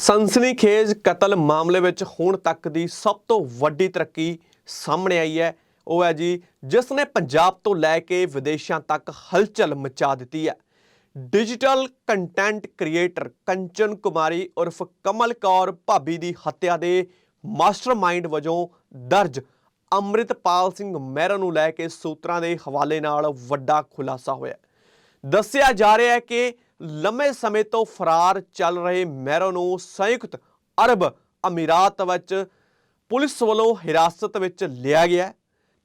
ਸਨਸਨੀਖੇਜ ਕਤਲ ਮਾਮਲੇ ਵਿੱਚ ਹੁਣ ਤੱਕ ਦੀ ਸਭ ਤੋਂ ਵੱਡੀ ਤਰੱਕੀ ਸਾਹਮਣੇ ਆਈ ਹੈ। ਉਹ ਹੈ ਜੀ, ਜਿਸ ਨੇ ਪੰਜਾਬ ਤੋਂ ਲੈ ਕੇ ਵਿਦੇਸ਼ਾਂ ਤੱਕ ਹਲਚਲ ਮਚਾ ਦਿੱਤੀ ਹੈ। Digital content creator Kanchan Kumari ਉਰਫ ਕਮਲ ਕੌਰ ਭਾਬੀ ਦੀ ਹੱਤਿਆ ਦੇ ਮਾਸਟਰਮਾਈਂਡ ਵਜੋਂ ਦਰਜ ਅੰਮ੍ਰਿਤਪਾਲ ਸਿੰਘ ਮਹਿਰਾ ਨੂੰ ਲੈ ਕੇ ਸੂਤਰਾਂ ਦੇ ਹਵਾਲੇ ਨਾਲ ਵੱਡਾ ਖੁਲਾਸਾ ਹੋਇਆ। ਦੱਸਿਆ ਜਾ ਰਿਹਾ ਹੈ ਕਿ ਲੰਮੇ ਸਮੇਂ ਤੋਂ ਫਰਾਰ ਚੱਲ ਰਹੇ ਮੈਰੋ ਨੂੰ ਸੰਯੁਕਤ ਅਰਬ ਅਮੀਰਾਤ ਵਿੱਚ ਪੁਲਿਸ ਵੱਲੋਂ ਹਿਰਾਸਤ ਵਿੱਚ ਲਿਆ ਗਿਆ ਹੈ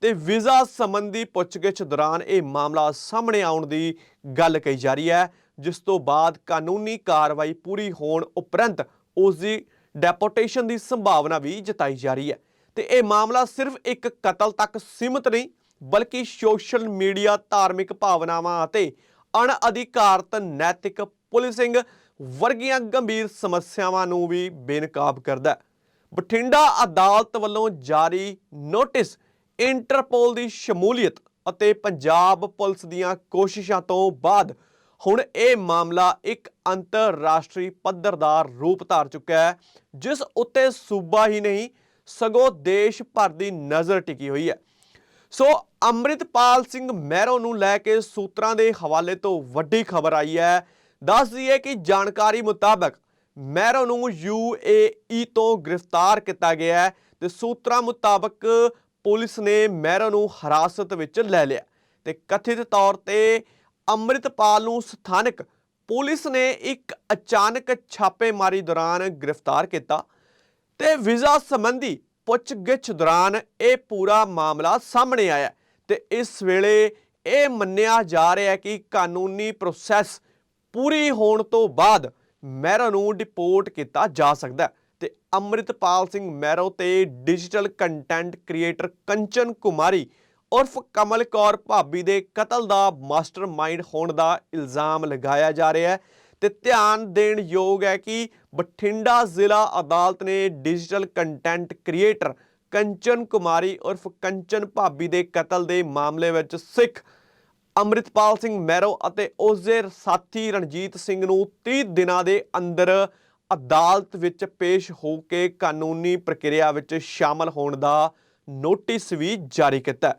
ਤੇ ਵੀਜ਼ਾ ਸੰਬੰਧੀ ਪੁੱਛਗਿੱਛ ਦੌਰਾਨ ਇਹ ਮਾਮਲਾ ਸਾਹਮਣੇ ਆਉਣ ਦੀ ਗੱਲ ਕਹੀ ਜਾ ਰਹੀ ਹੈ, ਜਿਸ ਤੋਂ ਬਾਅਦ ਕਾਨੂੰਨੀ ਕਾਰਵਾਈ ਪੂਰੀ ਹੋਣ ਉਪਰੰਤ ਉਸ ਦੀ ਡੈਪੋਟੇਸ਼ਨ ਦੀ ਸੰਭਾਵਨਾ ਵੀ ਜਤਾਈ ਜਾ ਰਹੀ ਹੈ। ਤੇ ਇਹ ਮਾਮਲਾ ਸਿਰਫ ਇੱਕ ਕਤਲ ਤੱਕ ਸੀਮਿਤ ਨਹੀਂ, ਬਲਕਿ ਸੋਸ਼ਲ ਮੀਡੀਆ ਧਾਰਮਿਕ ਭਾਵਨਾਵਾਂ ਅਤੇ ਅਣਅਧਿਕਾਰਤ ਨੈਤਿਕ ਪੁਲਿਸਿੰਗ ਵਰਗੀਆਂ ਗੰਭੀਰ ਸਮੱਸਿਆਵਾਂ ਨੂੰ ਵੀ ਬੇਨਕਾਬ ਕਰਦਾ ਹੈ। ਬਠਿੰਡਾ ਅਦਾਲਤ ਵੱਲੋਂ ਜਾਰੀ ਨੋਟਿਸ ਇੰਟਰਪੋਲ ਦੀ ਸ਼ਮੂਲੀਅਤ ਅਤੇ ਪੰਜਾਬ ਪੁਲਿਸ ਦੀਆਂ ਕੋਸ਼ਿਸ਼ਾਂ ਤੋਂ ਬਾਅਦ ਹੁਣ ਇਹ ਮਾਮਲਾ ਇੱਕ ਅੰਤਰਰਾਸ਼ਟਰੀ ਪੱਧਰ ਦਾ ਰੂਪ ਧਾਰ ਚੁੱਕਾ ਹੈ, ਜਿਸ ਉੱਤੇ ਸੂਬਾ ਹੀ ਨਹੀਂ, ਸਗੋਂ ਦੇਸ਼ ਭਰ ਦੀ ਨਜ਼ਰ ਟਿਕੀ ਹੋਈ ਹੈ। ਸੋ ਅੰਮ੍ਰਿਤਪਾਲ ਸਿੰਘ ਮਹਿਰੋ ਨੂੰ ਲੈ ਕੇ ਸੂਤਰਾਂ ਦੇ ਹਵਾਲੇ ਤੋਂ ਵੱਡੀ ਖਬਰ ਆਈ ਹੈ। ਦੱਸ ਦਈਏ ਕਿ ਜਾਣਕਾਰੀ ਮੁਤਾਬਕ ਮਹਿਰੋ ਨੂੰ UAE ਤੋਂ ਗ੍ਰਿਫਤਾਰ ਕੀਤਾ ਗਿਆ ਹੈ ਤੇ ਸੂਤਰਾਂ ਮੁਤਾਬਕ ਪੁਲਿਸ ਨੇ ਮਹਿਰੋ ਨੂੰ ਹਿਰਾਸਤ ਵਿੱਚ ਲੈ ਲਿਆ। ਤੇ ਕਥਿਤ ਤੌਰ ਤੇ ਅੰਮ੍ਰਿਤਪਾਲ ਨੂੰ ਸਥਾਨਕ ਪੁਲਿਸ ਨੇ ਇੱਕ ਅਚਾਨਕ ਛਾਪੇਮਾਰੀ ਦੌਰਾਨ ਗ੍ਰਿਫਤਾਰ ਕੀਤਾ ਤੇ ਵੀਜ਼ਾ ਸੰਬੰਧੀ ਪੁੱਛਗਿੱਛ ਦੌਰਾਨ ਇਹ ਪੂਰਾ ਮਾਮਲਾ ਸਾਹਮਣੇ ਆਇਆ ਹੈ ਤੇ ਇਸ ਵੇਲੇ ਇਹ ਮੰਨਿਆ ਜਾ ਰਿਹਾ ਹੈ ਕਿ ਕਾਨੂੰਨੀ ਪ੍ਰੋਸੈਸ ਪੂਰੀ ਹੋਣ ਤੋਂ ਬਾਅਦ ਮੈਰੋ ਨੂੰ ਡਿਪੋਰਟ ਕੀਤਾ ਜਾ ਸਕਦਾ ਹੈ ਤੇ ਅੰਮ੍ਰਿਤਪਾਲ ਸਿੰਘ ਮੈਰੋ ਤੇ digital content creator Kanchan Kumari ਉਰਫ ਕਮਲ ਕੌਰ ਭਾਬੀ ਦੇ ਕਤਲ ਦਾ ਮਾਸਟਰਮਾਈਂਡ ਹੋਣ ਦਾ ਇਲਜ਼ਾਮ ਲਗਾਇਆ ਜਾ ਰਿਹਾ ਹੈ ਤੇ ਧਿਆਨ ਦੇਣ ਯੋਗ ਹੈ ਕਿ ਬਠਿੰਡਾ ਜ਼ਿਲ੍ਹਾ ਅਦਾਲਤ ਨੇ digital content creator Kanchan Kumari ਉਰਫ ਕੰਚਨ ਭਾਬੀ ਦੇ ਕਤਲ ਦੇ ਮਾਮਲੇ ਵਿੱਚ ਸਿੱਖ ਅੰਮ੍ਰਿਤਪਾਲ ਸਿੰਘ ਮੈਰੋ ਅਤੇ ਉਸ ਦੇ ਸਾਥੀ ਰਣਜੀਤ ਸਿੰਘ ਨੂੰ 30 ਦਿਨਾਂ ਦੇ ਅੰਦਰ ਅਦਾਲਤ ਵਿੱਚ ਪੇਸ਼ ਹੋ ਕੇ ਕਾਨੂੰਨੀ ਪ੍ਰਕਿਰਿਆ ਵਿੱਚ ਸ਼ਾਮਲ ਹੋਣ ਦਾ ਨੋਟਿਸ ਵੀ ਜਾਰੀ ਕੀਤਾ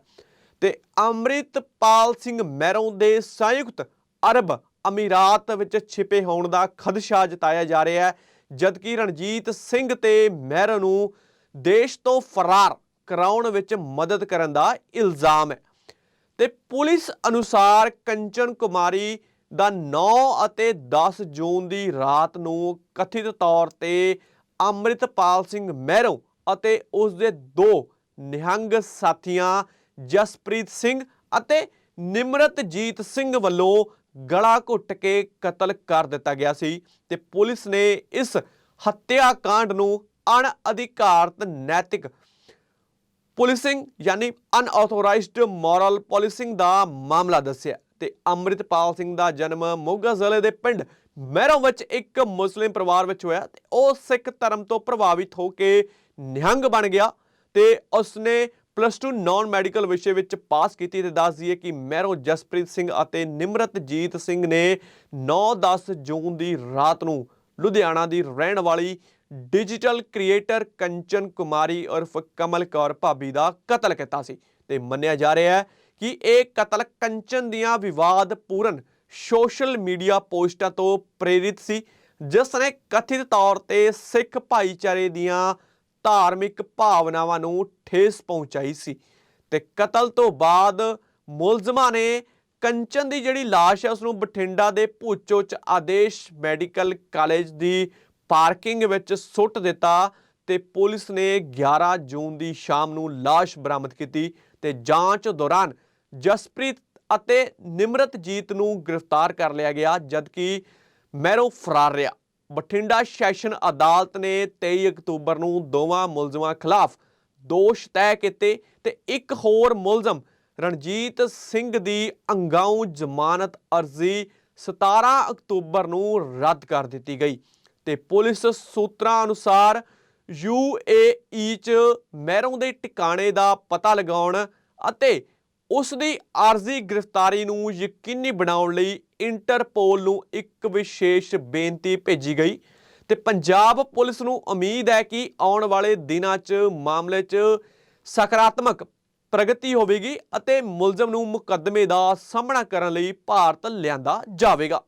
ਤੇ ਅੰਮ੍ਰਿਤਪਾਲ ਸਿੰਘ ਮਹਿਰੋ ਦੇ ਸੰਯੁਕਤ ਅਰਬ ਅਮੀਰਾਤ ਵਿੱਚ ਛਿਪੇ ਹੋਣ ਦਾ ਖਦਸ਼ਾ ਜਤਾਇਆ ਜਾ ਰਿਹਾ ਹੈ, ਜਦਕਿ ਰਣਜੀਤ ਸਿੰਘ ਤੇ ਮਹਿਰੋ ਨੂੰ ਦੇਸ਼ ਤੋਂ ਫਰਾਰ ਕਰਾਉਣ ਵਿੱਚ ਮਦਦ ਕਰਨ ਦਾ ਇਲਜ਼ਾਮ ਹੈ। ਤੇ ਪੁਲਿਸ ਅਨੁਸਾਰ ਕੰਚਨ ਕੁਮਾਰੀ ਦਾ 9 ਅਤੇ 10 ਜੂਨ ਦੀ ਰਾਤ ਨੂੰ ਕਥਿਤ ਤੌਰ ਤੇ ਅੰਮ੍ਰਿਤਪਾਲ ਸਿੰਘ ਮਹਿਰੋ ਅਤੇ ਉਸ ਦੇ ਦੋ ਨਿਹੰਗ ਸਾਥੀਆਂ ਜਸਪ੍ਰੀਤ ਸਿੰਘ ਅਤੇ ਨਿਮਰਤਜੀਤ ਸਿੰਘ ਵੱਲੋਂ ਗਲਾ ਘੁੱਟ ਕੇ ਕਤਲ ਕਰ ਦਿੱਤਾ ਗਿਆ ਸੀ ਤੇ ਪੁਲਿਸ ਨੇ ਇਸ ਹੱਤਿਆ ਕਾਂਡ ਨੂੰ ਅਣਅਧਿਕਾਰਤ ਨੈਤਿਕ ਪੁਲਿਸਿੰਗ ਯਾਨੀ ਅਨਆਥੋਰਾਈਜ਼ਡ ਮੋਰਲ ਪੁਲਿਸਿੰਗ ਦਾ ਮਾਮਲਾ ਦੱਸਿਆ ਤੇ ਅੰਮ੍ਰਿਤਪਾਲ ਸਿੰਘ ਦਾ ਜਨਮ ਮੋਗਾ ਜ਼ਿਲ੍ਹੇ ਦੇ ਪਿੰਡ ਮਹਿਰੋਂ ਵਿੱਚ ਇੱਕ ਮੁਸਲਿਮ ਪਰਿਵਾਰ ਵਿੱਚ ਹੋਇਆ ਤੇ ਉਹ ਸਿੱਖ ਧਰਮ ਤੋਂ ਪ੍ਰਭਾਵਿਤ ਹੋ ਕੇ ਨਿਹੰਗ ਬਣ ਗਿਆ ਤੇ ਉਸਨੇ ਪਲੱਸ 2 ਨਾਨ ਮੈਡੀਕਲ ਵਿਸ਼ੇ ਵਿੱਚ ਪਾਸ ਕੀਤੀ ਤੇ ਦੱਸ ਦਈਏ ਕਿ ਮੈਰੋ ਜਸਪ੍ਰੀਤ ਸਿੰਘ ਅਤੇ ਨਿਮਰਤਜੀਤ ਸਿੰਘ ਨੇ 9-10 ਜੂਨ ਦੀ ਰਾਤ ਨੂੰ ਲੁਧਿਆਣਾ ਦੀ ਰਹਿਣ ਵਾਲੀ ਡਿਜੀਟਲ ਕ੍ਰੀਏਟਰ ਕੰਚਨ ਕੁਮਾਰੀ ਉਰਫ ਕਮਲ ਕੌਰ ਭਾਬੀ ਦਾ ਕਤਲ ਕੀਤਾ ਸੀ ਤੇ ਮੰਨਿਆ ਜਾ ਰਿਹਾ ਹੈ ਕਿ ਇਹ ਕਤਲ ਕੰਚਨ ਦੀਆਂ ਵਿਵਾਦਪੂਰਨ ਸੋਸ਼ਲ ਮੀਡੀਆ ਪੋਸਟਾਂ ਤੋਂ ਪ੍ਰੇਰਿਤ ਸੀ, ਜਿਸ ਨੇ ਕਥਿਤ ਤੌਰ ਤੇ ਸਿੱਖ ਭਾਈਚਾਰੇ ਦੀਆਂ ਧਾਰਮਿਕ ਭਾਵਨਾਵਾਂ ਨੂੰ ਠੇਸ ਪਹੁੰਚਾਈ ਸੀ ਤੇ ਕਤਲ ਤੋਂ ਬਾਅਦ ਮੁਲਜ਼ਮਾਂ ਨੇ ਕੰਚਨ ਦੀ ਜਿਹੜੀ ਲਾਸ਼ ਹੈ ਉਸ ਨੂੰ ਬਠਿੰਡਾ ਦੇ ਭੂਚੋ ਚ ਆਦੇਸ਼ ਮੈਡੀਕਲ ਕਾਲਜ ਦੀ ਪਾਰਕਿੰਗ ਵਿੱਚ ਸੁੱਟ ਦਿੱਤਾ ਤੇ ਪੁਲਿਸ ਨੇ 11 ਜੂਨ ਦੀ ਸ਼ਾਮ ਨੂੰ ਲਾਸ਼ ਬਰਾਮਦ ਕੀਤੀ ਤੇ ਜਾਂਚ ਦੌਰਾਨ ਜਸਪ੍ਰੀਤ ਅਤੇ ਨਿਮਰਤਜੀਤ ਨੂੰ ਗ੍ਰਿਫਤਾਰ ਕਰ ਲਿਆ ਗਿਆ, ਜਦਕਿ ਮੈਰੋ ਫਰਾਰ ਰਿਹਾ। ਬਠਿੰਡਾ ਸੈਸ਼ਨ ਅਦਾਲਤ ਨੇ 23 ਅਕਤੂਬਰ ਨੂੰ ਦੋਵਾਂ ਮੁਲਜ਼ਮਾਂ ਖਿਲਾਫ ਦੋਸ਼ ਤੈਅ ਕੀਤੇ ਤੇ ਇੱਕ ਹੋਰ ਮੁਲਜ਼ਮ ਰਣਜੀਤ ਸਿੰਘ ਦੀ ਅੰਗਾਊ ਜ਼ਮਾਨਤ ਅਰਜ਼ੀ 17 ਅਕਤੂਬਰ ਨੂੰ ਰੱਦ ਕਰ ਦਿੱਤੀ ਗਈ ਤੇ ਪੁਲਿਸ ਸੂਤਰਾਂ ਅਨੁਸਾਰ UAE ਚ ਮਹਿਰੋਂ ਦੇ ਟਿਕਾਣੇ ਦਾ ਪਤਾ ਲਗਾਉਣ ਅਤੇ ਉਸ ਦੀ ਆਰਜ਼ੀ ਗ੍ਰਿਫਤਾਰੀ ਨੂੰ ਯਕੀਨੀ ਬਣਾਉਣ ਲਈ ਇੰਟਰਪੋਲ ਨੂੰ ਇੱਕ ਵਿਸ਼ੇਸ਼ ਬੇਨਤੀ ਭੇਜੀ ਗਈ ਤੇ ਪੰਜਾਬ ਪੁਲਿਸ ਨੂੰ ਉਮੀਦ ਹੈ ਕਿ ਆਉਣ ਵਾਲੇ ਦਿਨਾਂ 'ਚ ਮਾਮਲੇ 'ਚ ਸਕਾਰਾਤਮਕ ਪ੍ਰਗਤੀ ਹੋਵੇਗੀ ਅਤੇ ਮੁਲਜ਼ਮ ਨੂੰ ਮੁਕੱਦਮੇ ਦਾ ਸਾਹਮਣਾ ਕਰਨ ਲਈ ਭਾਰਤ ਲਿਆਂਦਾ ਜਾਵੇਗਾ।